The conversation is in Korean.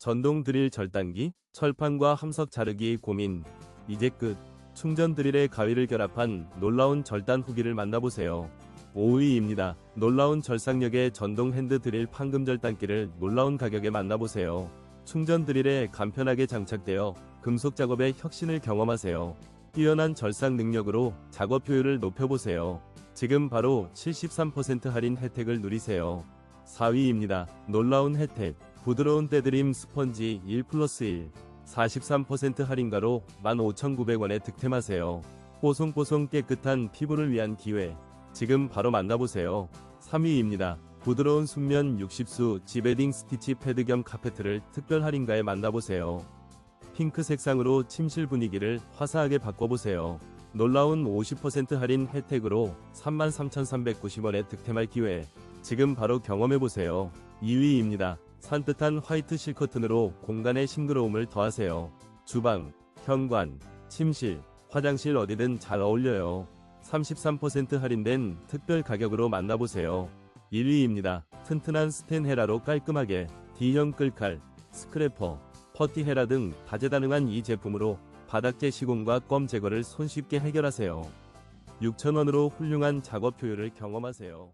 전동 드릴 절단기, 철판과 함석 자르기 고민. 이제 끝. 충전 드릴에 가위를 결합한 놀라운 절단 후기를 만나보세요. 5위입니다. 놀라운 절삭력의 전동 핸드 드릴 판금 절단기를 놀라운 가격에 만나보세요. 충전 드릴에 간편하게 장착되어 금속 작업의 혁신을 경험하세요. 뛰어난 절삭 능력으로 작업 효율을 높여보세요. 지금 바로 73% 할인 혜택을 누리세요. 4위입니다. 놀라운 혜택. 부드러운 때드림 스펀지 1 플러스 1. 43% 할인가로 15,900원에 득템하세요. 뽀송뽀송 깨끗한 피부를 위한 기회. 지금 바로 만나보세요. 3위입니다. 부드러운 숙면 60수 지베딩 스티치 패드 겸 카페트를 특별 할인가에 만나보세요. 핑크 색상으로 침실 분위기를 화사하게 바꿔보세요. 놀라운 50% 할인 혜택으로 33,390원에 득템할 기회. 지금 바로 경험해보세요. 2위입니다. 산뜻한 화이트 실커튼으로 공간의 싱그러움을 더하세요. 주방, 현관, 침실, 화장실 어디든 잘 어울려요. 33% 할인된 특별 가격으로 만나보세요. 1위입니다. 튼튼한 스텐 헤라로 깔끔하게 D형 끌칼, 스크래퍼, 퍼티 헤라 등 다재다능한 이 제품으로 바닥재 시공과 껌 제거를 손쉽게 해결하세요. 6,000원으로 훌륭한 작업 효율을 경험하세요.